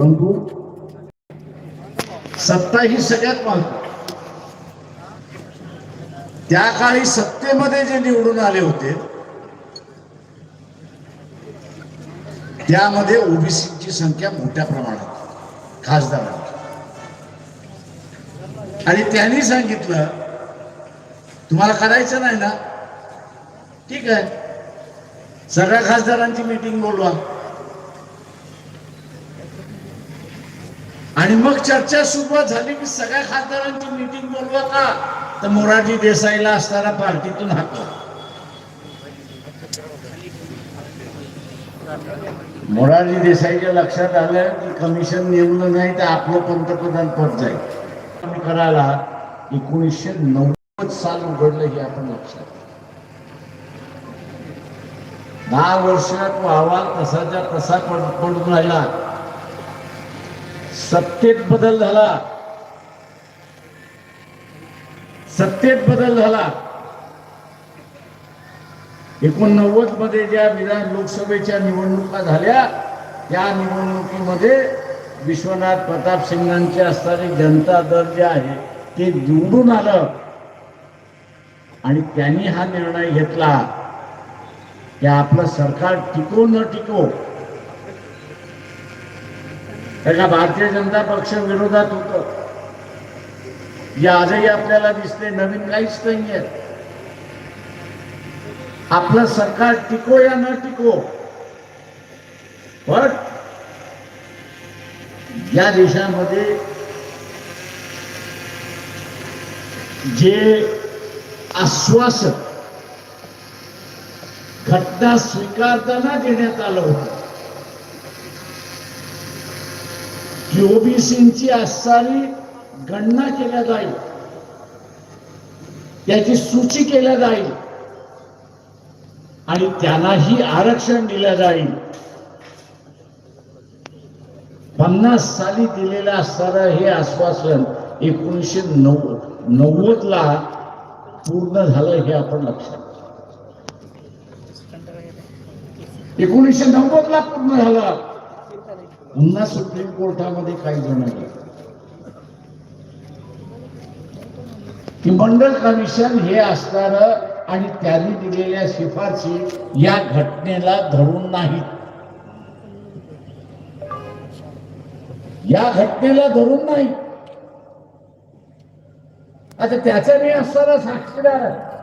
परंतु सत्ता ही सगळ्यात महत्वाची त्या काळी सत्तेमध्ये जे निवडून आले होते त्यामध्ये ओबीसीची संख्या मोठ्या प्रमाणात खासदारांची. आणि त्यांनी सांगितलं तुम्हाला करायचं नाही ना? ठीक आहे. सगळ्या खासदारांची मीटिंग बोलवा. आणि मग चर्चा सुरुवात झाली की सगळ्या खासदारांची मीटिंग बोलवा का तर मोरारजी देसाईला असणारा पार्टीतून हाकला मोरारजी देसाईच्या लक्षात आलं की कमिशन नेमलं नाही तर आपलं पंतप्रधान पद जाईल. कमी करायला एकोणीसशे नव्वद साल उघडलं हे आपण लक्षात दहा वर्षात अहवाल तसाच्या तसा पड पडून राहिला. सत्तेत बदल झाला. सत्तेत बदल झाला. एकोणनव्वदमध्ये ज्या विधान लोकसभेच्या निवडणुका झाल्या त्या निवडणुकीमध्ये विश्वनाथ प्रताप सिंगांचे असणारे जनता दल जे आहे ते निवडून आलं. आणि त्यांनी हा निर्णय घेतला. की आपलं सरकार टिको न टिको त्याला भारतीय जनता पक्ष विरोधात होत आजही आपल्याला दिसते नवीन काहीच नाहीये. आपलं सरकार टिको या न टिको. पण या देशामध्ये जे आश्वासन घटना स्वीकारताना देण्यात आलं होतं की ओबीसीची असणारी गणना केल्या जाईल. त्याची सूची केल्या जाईल. आणि त्यांनाही आरक्षण दिलं जाईल. पन्नास साली दिलेलं असणारं हे आश्वासन एकोणीसशे नव्वद नव्वद ला पूर्ण झालं हे आपण लक्षात. एकोणीसशे नव्वद ला पूर्ण झालं. पुन्हा सुप्रीम कोर्टामध्ये काही जण की मंडल कमिशन हे असणार आणि त्यांनी दिलेल्या शिफारशी या घटनेला धरून नाहीत. या घटनेला धरून नाही आता त्याचा मी असणारा साक्षीदार आहे.